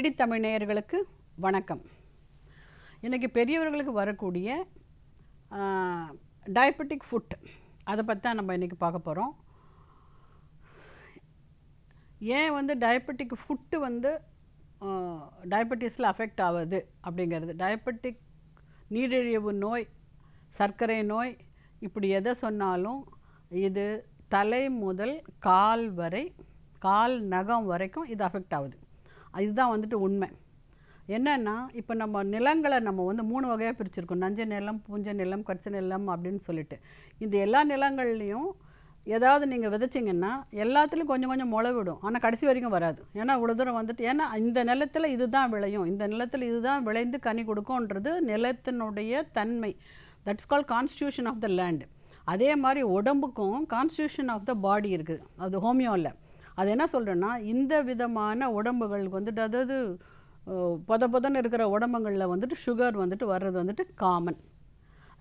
DD Tamil நேயர்களுக்கு வணக்கம். இன்றைக்கி பெரியவர்களுக்கு வரக்கூடிய டயபெட்டிக் ஃபுட் அதை பற்றி தான் நம்ம இன்றைக்கி பார்க்க போகிறோம் ஏன் வந்து டயபெட்டிக் ஃபுட்டு வந்து டயபெட்டிஸில் அஃபெக்ட் ஆகுது அப்படிங்கிறது? டயபெட்டிக் நீரிழிவு நோய் சர்க்கரை நோய் இப்படி எதை சொன்னாலும் இது தலை முதல் கால் வரை கால் நகம் வரைக்கும் இது அஃபெக்ட் ஆகுது. இதுதான் வந்துட்டு உண்மை. என்னென்னா இப்போ நம்ம நிலங்களை நம்ம வந்து மூணு வகையாக பிரிச்சிருக்கோம். நஞ்ச நிலம் பூஞ்ச நிலம் கச்ச நிலம் அப்படின்னு சொல்லிட்டு. இந்த எல்லா நிலங்கள்லேயும் ஏதாவது நீங்கள் விதைச்சிங்கன்னா எல்லாத்துலேயும் கொஞ்சம் கொஞ்சம் முளை விடும். ஆனால் கடைசி வரைக்கும் வராது. ஏன்னா இவ்வளோ தூரம் வந்துட்டு ஏன்னா இந்த நிலத்தில் இதுதான் விளையும். இந்த நிலத்தில் இதுதான் விளைந்து கனி கொடுக்கும்ன்றது நிலத்தினுடைய தன்மை. That's called constitution of the land அதே மாதிரி உடம்புக்கும் கான்ஸ்டியூஷன் ஆஃப் த பாடி இருக்குது. அது ஹோமியோவில் அது என்ன சொல்கிறேன்னா இந்த விதமான உடம்புகளுக்கு வந்துட்டு அதாவது பொத பொதன்னு இருக்கிற உடம்புகளில் வந்துட்டு சுகர் வந்துட்டு வர்றது வந்துட்டு காமன்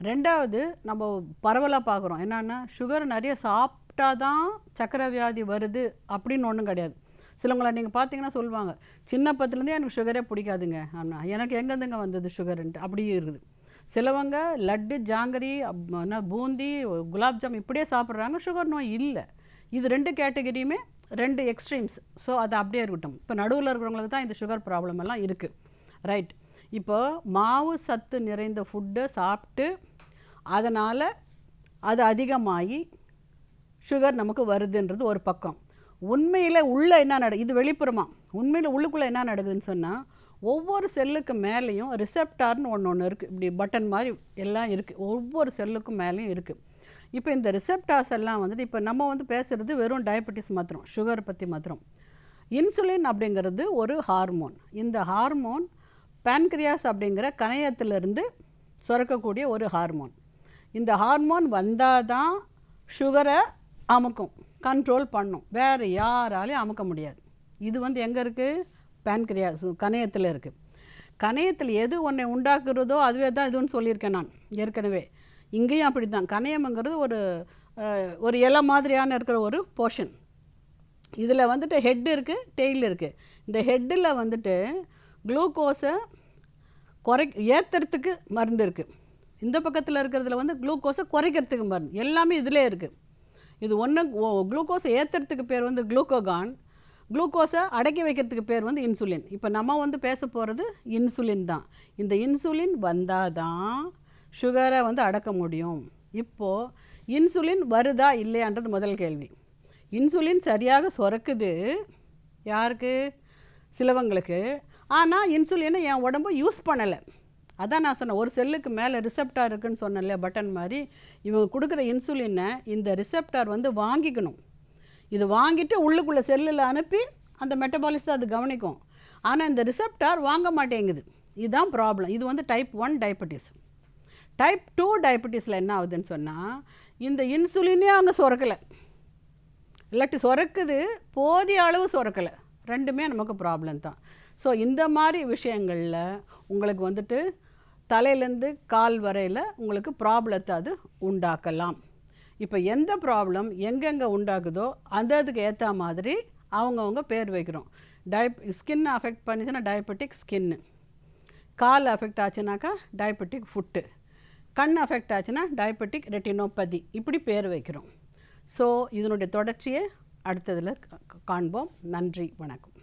ரெண்டாவது நம்ம பரவலாக பார்க்குறோம் என்னென்னா சுகர் நிறைய சாப்பிட்டா தான் சக்கரை வியாதி வருது அப்படின்னு ஒன்றும் கிடையாது. சிலவங்களை நீங்கள் பார்த்தீங்கன்னா சொல்லுவாங்க சின்ன பத்துலேருந்தே எனக்கு சுகரே பிடிக்காதுங்க. ஆனால் எனக்கு எங்கேருந்துங்க வந்தது சுகருன்ட்டு அப்படியே இருக்குது. சிலவங்க லட்டு ஜாங்கரி என்ன பூந்தி குலாப்ஜாம் இப்படியே சாப்பிட்றாங்க சுகர் நோய் இல்லை. இது ரெண்டு கேட்டகரியுமே ரெண்டு எக்ஸ்ட்ரீம்ஸ் ஸோ அது அப்படியே இருக்கட்டும். இப்போ நடுவில் இருக்கிறவங்களுக்கு தான் இந்த சுகர் ப்ராப்ளம் எல்லாம் இருக்குது ரைட் இப்போ மாவு சத்து நிறைந்த ஃபுட்டை சாப்பிட்டு அதனால் அது அதிகமாகி சுகர் நமக்கு வருதுன்றது ஒரு பக்கம். உண்மையில் உள்ளே என்ன நட இது வெளிப்புறமாக உண்மையில் உள்ளுக்குள்ளே என்ன நடக்குதுன்னு சொன்னால் ஒவ்வொரு செல்லுக்கு மேலேயும் ரிசெப்டார்னு ஒன்று ஒன்று இருக்குது இப்படி பட்டன் மாதிரி எல்லாம் இருக்குது ஒவ்வொரு செல்லுக்கும் மேலேயும் இருக்குது இப்போ இந்த ரிசெப்டாஸ் எல்லாம் வந்துட்டு இப்போ நம்ம வந்து பேசுகிறது வெறும் டயபெட்டிஸ் மாத்திரம் சுகர் பற்றி மாத்திரம். இன்சுலின் அப்படிங்கிறது ஒரு ஹார்மோன் இந்த ஹார்மோன் பேன்க்ரியாஸ் அப்படிங்கிற கணையத்திலிருந்து சுரக்கக்கூடிய ஒரு ஹார்மோன் இந்த ஹார்மோன் வந்தால் தான் சுகரை அமுக்கும் கண்ட்ரோல் பண்ணும். வேறு யாராலையும் அமுக்க முடியாது. இது வந்து எங்கே இருக்குது பேன்க்ரியாஸ் கணையத்தில் இருக்குது கணையத்தில் எது ஒன்றை உண்டாக்குறதோ அதுவே தான் இதுன்னு சொல்லியிருக்கேன் நான் ஏற்கனவே. இங்கேயும் அப்படி தான் கணையம்ங்கிறது ஒரு ஒரு இலை மாதிரியான இருக்கிற ஒரு போர்ஷன் இதில் வந்துட்டு ஹெட் இருக்குது டெய்ல் இருக்குது இந்த ஹெட்டில் வந்துட்டு குளுக்கோஸை குறை ஏற்றுறதுக்கு மருந்து இருக்குது இந்த பக்கத்தில் இருக்கிறதுல வந்து குளுக்கோஸை குறைக்கிறதுக்கு மருந்து. எல்லாமே இதிலே இருக்குது இது ஒன்று குளுக்கோஸை ஏற்றுறதுக்கு பேர் வந்து குளுக்கோகான் குளுக்கோஸை அடக்கி வைக்கிறதுக்கு பேர் வந்து இன்சுலின் இப்போ நம்ம வந்து பேச போகிறது இன்சுலின் தான். இந்த இன்சுலின் வந்தால் தான் சுகரை வந்து அடக்க முடியும். இப்போது இன்சுலின் வருதா இல்லையான்றது முதல் கேள்வி. இன்சுலின் சரியாக சுரக்குது யாருக்கு? சிலவங்களுக்கு. ஆனால் இன்சுலினை என் உடம்பு யூஸ் பண்ணலை. அதான் நான் சொன்னேன் ஒரு செல்லுக்கு மேலே ரிசெப்டார் இருக்குன்னு சொன்னேன்ல பட்டன் மாதிரி. இவங்க கொடுக்குற இன்சுலினை இந்த ரிசெப்டார் வந்து வாங்கிக்கணும். இது வாங்கிட்டு உள்ளுக்குள்ளே செல்லில் அனுப்பி அந்த மெட்டபாலிஸ் அது கவனிக்கும். ஆனால் இந்த ரிசெப்டார் வாங்க மாட்டேங்குது. இதுதான் ப்ராப்ளம் இது வந்து type one diabetes type two டயபெட்டிஸில் என்ன ஆகுதுன்னு சொன்னால் இந்த இன்சுலினே அங்கே சுரக்கலை. இல்லாட்டி சுரக்குது போதிய அளவு சுரக்கலை. ரெண்டுமே நமக்கு ப்ராப்ளம் தான். ஸோ இந்த மாதிரி விஷயங்களில் உங்களுக்கு வந்துட்டு தலையிலேருந்து கால் வரையில் உங்களுக்கு ப்ராப்ளத்தை அது உண்டாக்கலாம். இப்போ எந்த ப்ராப்ளம் எங்கெங்கே உண்டாகுதோ அந்த அதுக்கு ஏற்ற மாதிரி அவங்கவுங்க பேர் வைக்கிறோம். டயப் ஸ்கின் அஃபெக்ட் பண்ணிச்சுன்னா டயபெட்டிக் ஸ்கின்னு கால் அஃபெக்ட் ஆச்சுனாக்கா டயபெட்டிக் ஃபுட்டு கண் அஃபெக்ட் ஆச்சுன்னா டயபெட்டிக் ரெட்டினோபதி இப்படி பேர் வைக்கிறோம். ஸோ இதனுடைய தொடர்ச்சியை அடுத்ததில் காண்போம். நன்றி. வணக்கம்.